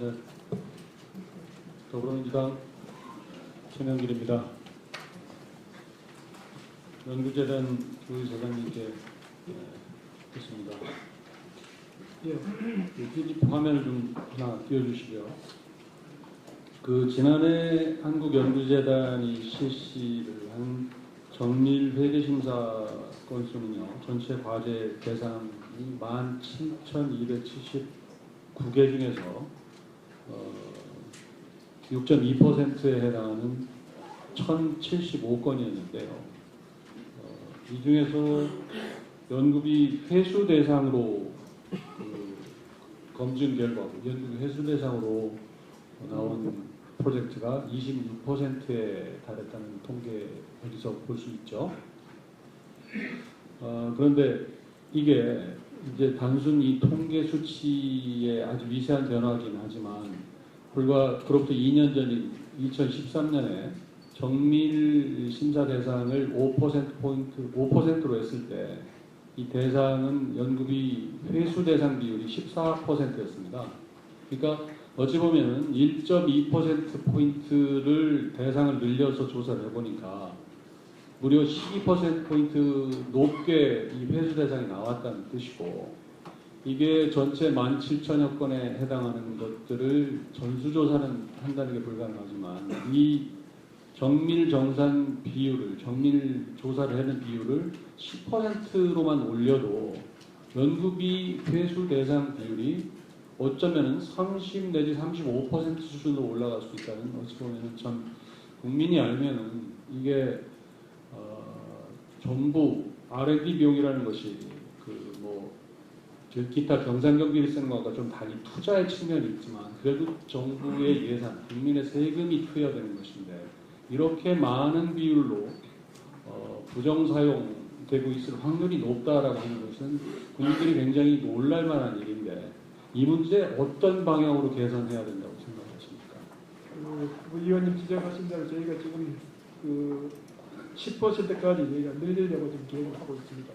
네. 더불어민주당 최명길입니다. 연구재단 교육사장님께 네, 듣습니다. 예, 이 화면을 좀 하나 띄워주시고요. 그 지난해 한국연구재단이 실시를 한 정밀 회계심사 건수는요, 전체 과제 대상이 17,279개 중에서 어, 6.2%에 해당하는 1,075건이었는데요. 어, 이 중에서 연구비 회수 대상으로 그 검증 결과, 연구비 회수 대상으로 나온 프로젝트가 26%에 달했다는 통계 여기서 볼 수 있죠. 어, 그런데 이게 이제 단순 이 통계 수치의 아주 미세한 변화긴 하지만 불과 그로부터 2년 전인 2013년에 정밀 심사 대상을 5% 포인트 5%로 했을 때 이 대상은 연구비 회수 대상 비율이 14%였습니다. 그러니까 어찌 보면은 1.2% 포인트를 대상을 늘려서 조사를 해보니까 무려 12% 포인트 높게 이 회수 대상이 나왔다는 뜻이고 이게 전체 17,000여 건에 해당하는 것들을 전수조사는 한다는 게 불가능하지만 이 정밀 정산 비율을 정밀 조사를 하는 비율을 10%로만 올려도 연구비 회수 대상 비율이 어쩌면은 30 내지 35% 수준으로 올라갈 수 있다는 어찌 보면은 참 국민이 알면은 이게 어, 정부 R&D 비용이라는 것이 그 뭐 기타 경상 경비를 쓰는 것과 좀 달리 투자의 측면이 있지만 그래도 정부의 예산, 국민의 세금이 투여되는 것인데 이렇게 많은 비율로 어, 부정 사용되고 있을 확률이 높다라고 하는 것은 국민들이 굉장히 놀랄 만한 일인데 이 문제 어떤 방향으로 개선해야 된다고 생각하십니까? 그, 그 의원님 지적하신 대로 저희가 지금 그 10%까지 저희가 늘리려고 지금 계획을 하고 있습니다.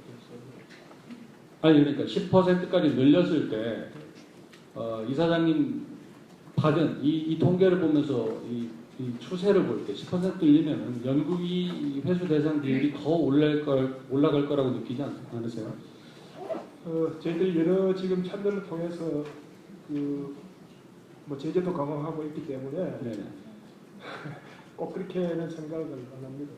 아니 그러니까 10%까지 늘렸을 때 어, 이사장님 받은 이, 이 통계를 보면서 이, 이 추세를 볼 때 10% 늘리면 연구비 회수 대상 비율이 더 올라갈, 걸, 올라갈 거라고 느끼지 않, 않으세요? 어, 저희들이 여러 지금 찬들을 통해서 그 뭐 제재도 강화하고 있기 때문에 네. 꼭 그렇게는 생각을 안 합니다.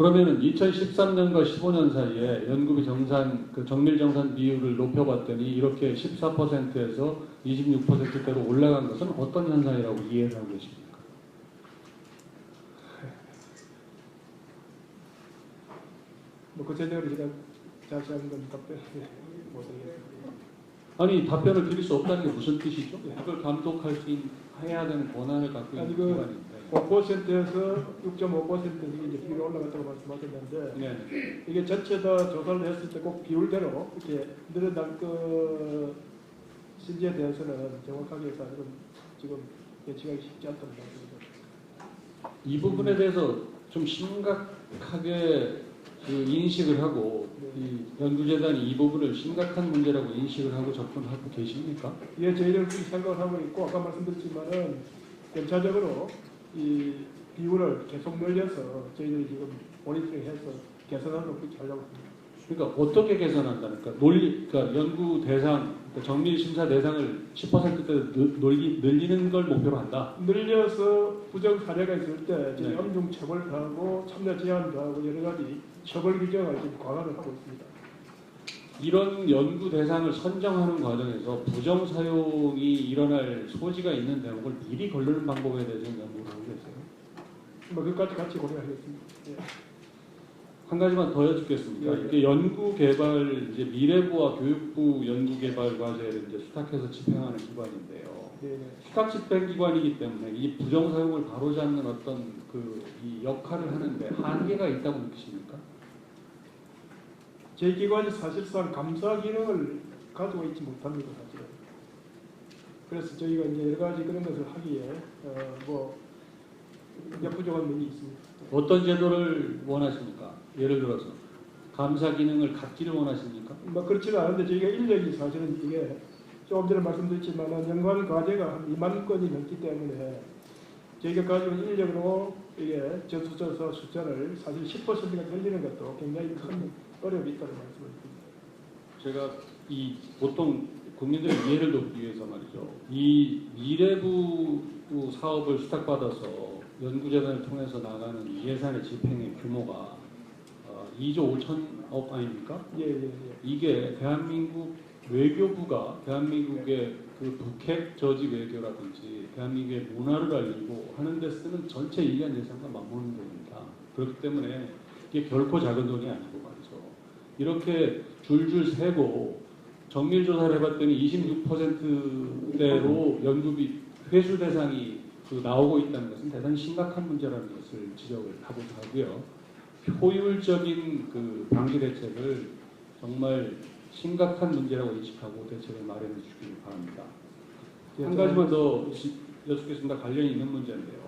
그러면은 2013년과 15년 사이에 연구비 정산 그 정밀 정산 비율을 높여봤더니 이렇게 14%에서 26%대로 올라간 것은 어떤 현상이라고 이해를 하고 계십니까? 뭐 구체적으로 제가 자세한 건 답변 못 드리겠습니다. 아니 답변을 드릴 수 없다는 게 무슨 뜻이죠? 그걸 감독할 수 있, 해야 되는 권한을 갖고 있는 그- 기관인데. 5%에서 6.5% 이게 비율이 올라갔다고 말씀하셨는데 네. 이게 전체 다 조사를 했을 때 꼭 비율대로 이렇게 늘어날 것인지에 대해서는 정확하게 사실은 지금 예측하기 쉽지 않다는 말씀이죠. 이 부분에 대해서 좀 심각하게 그 인식을 하고 이 연구재단이 이 부분을 심각한 문제라고 인식을 하고 접근하고 계십니까? 예, 저희들 생각을 하고 있고 아까 말씀드렸지만은 점차적으로 이 비율을 계속 늘려서 저희들이 지금 모니터링해서 개선하는 그렇게 하려고 합니다. 그러니까 어떻게 개선한다니까 논리, 그러니까 연구 대상, 그러니까 정밀 심사 대상을 10%대 늘리, 늘리는 걸 목표로 한다. 늘려서 부정 사례가 있을 때 저희 네. 엄중 처벌도 하고 참여 제한도 하고 여러 가지 처벌 규정을 지금 강화를 하고 있습니다. 이런 연구 대상을 선정하는 과정에서 부정 사용이 일어날 소지가 있는 대목을 미리 걸르는 방법에 대해서 연구를 하고 계세요. 뭐 그까지 같이 고려하겠습니다. 예. 한 가지만 더 여쭙겠습니다. 네. 이게 연구 개발 이제 미래부와 교육부 연구 개발 과제를 이제 수탁해서 집행하는 기관인데요. 네, 네. 수탁 집행 기관이기 때문에 이 부정 사용을 바로잡는 어떤 그 이 역할을 하는데 한계가 있다고 느끼십니까? 저희 기관이 사실상 감사 기능을 가지고 있지 못합니다, 사실은. 그래서 저희가 이제 여러 가지 그런 것을 하기에 어, 뭐 부족한 면이 있습니다. 어떤 제도를 원하십니까? 예를 들어서 감사 기능을 갖기를 원하십니까? 뭐 그렇지는 않은데 저희가 인력이 사실은 이게 조금 전에 말씀드렸지만 연간 과제가 한 2만 건이 넘기 때문에 저희가 가지고 있는 인력으로 이게 저수조서 숫자를 사실 10%가 늘리는 것도 굉장히 큰 어려움이 있다는 말씀을 드립니다. 제가 이 보통 국민들의 이해를 돕기 위해서 말이죠. 이 미래부 사업을 수탁받아서 연구재단을 통해서 나가는 예산의 집행의 규모가 어, 2조 5천억 아닙니까? 예, 예, 예. 이게 대한민국 외교부가 대한민국의 그 북핵 저지 외교라든지 대한민국의 문화를 알리고 하는 데 쓰는 전체 1년 예산과 맞먹는 돈입니다. 그렇기 때문에 이게 결코 작은 돈이 아니고 말이죠. 이렇게 줄줄 세고 정밀 조사를 해봤더니 26%대로 연구비 회수 대상이 그 나오고 있다는 것은 대단히 심각한 문제라는 것을 지적을 하고 하고요. 효율적인 그 방지 대책을 정말 심각한 문제라고 인식하고 대책을 마련해 주시기 바랍니다. 한 가지만 더 지- 여쭙겠습니다. 관련이 있는 문제인데요.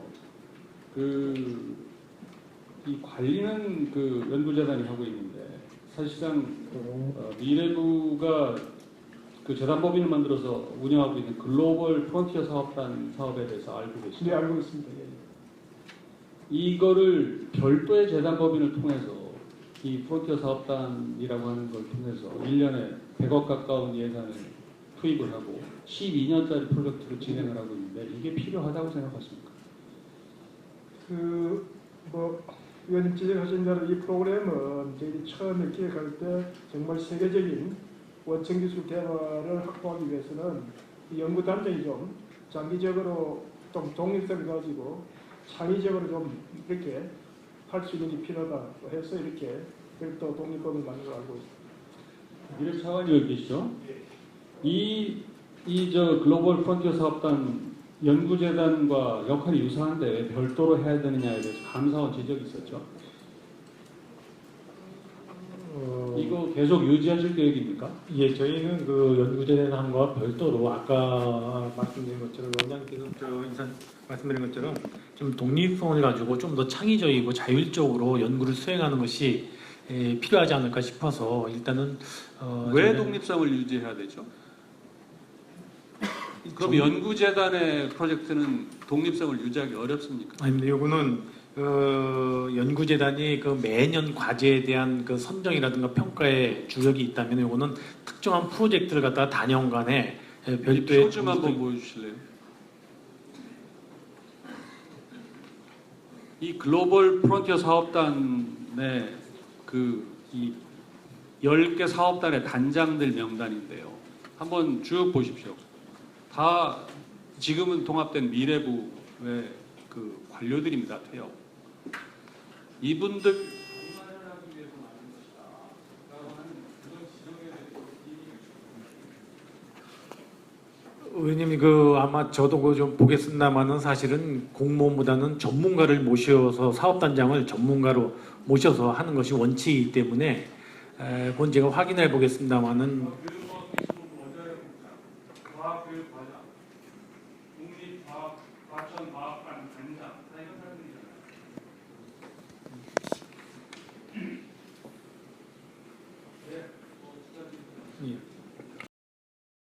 그, 이 관리는 그 연구재단이 하고 있는데 사실상 어, 미래부가 그 재단법인을 만들어서 운영하고 있는 글로벌 프론티어 사업단 사업에 대해서 알고 계시죠? 네, 알고 있습니다. 예, 예. 이거를 별도의 재단법인을 통해서 이 프론티어 사업단이라고 하는 걸 통해서 1년에 100억 가까운 예산을 투입을 하고 12년짜리 프로젝트를 진행을 하고 있는데 이게 필요하다고 생각하십니까? 그뭐 의원님 지적하신 대로 이 프로그램은 저희 처음에 기획할 때 정말 세계적인 원천 기술 대화를 확보하기 위해서는 이 연구 단장이 좀 장기적으로 좀 독립성을 가지고 창의적으로 좀 이렇게 할 수 있는 게 필요하다 해서 이렇게 별도 독립법을 걸 알고 있습니다. 미래 차관이 여기 계시죠? 이, 이 저 글로벌 프론티어 사업단 연구재단과 역할이 유사한데 왜 별도로 해야 되느냐에 대해서 감사원 지적이 있었죠. 어, 이거 계속 유지하실 계획입니까? 예, 저희는 그 연구재단과 별도로 아까 말씀드린 것처럼 원장님께서 저 인san 말씀드린 것처럼 좀 독립성을 가지고 좀 더 창의적이고 자율적으로 연구를 수행하는 것이 에, 필요하지 않을까 싶어서 일단은 어, 왜 독립성을 유지해야 되죠? 그럼 정- 연구재단의 프로젝트는 독립성을 유지하기 어렵습니까? 아니 근데 요거는 어, 연구재단이 그 매년 과제에 대한 그 선정이라든가 평가에 주력이 있다면 요거는 특정한 프로젝트를 갖다가 단연간에 에, 별도의 표좀 한번 보여주실래요? 이 글로벌 프론티어 사업단의 그이 10개 사업단의 단장들 명단인데요. 한번 쭉 보십시오. 다 지금은 통합된 미래부의 그 관료들입니다. 퇴역. 이분들 의원님 그 아마 저도 그좀 보겠습니다만은 사실은 공무원보다는 전문가를 모셔서 사업단장을 전문가로 모셔서 하는 것이 원칙이기 때문에 에, 그건 제가 확인해 보겠습니다만은 과학교육과장, 국립과학, 과천과학관 단장, 다 이런 사람들이잖아요.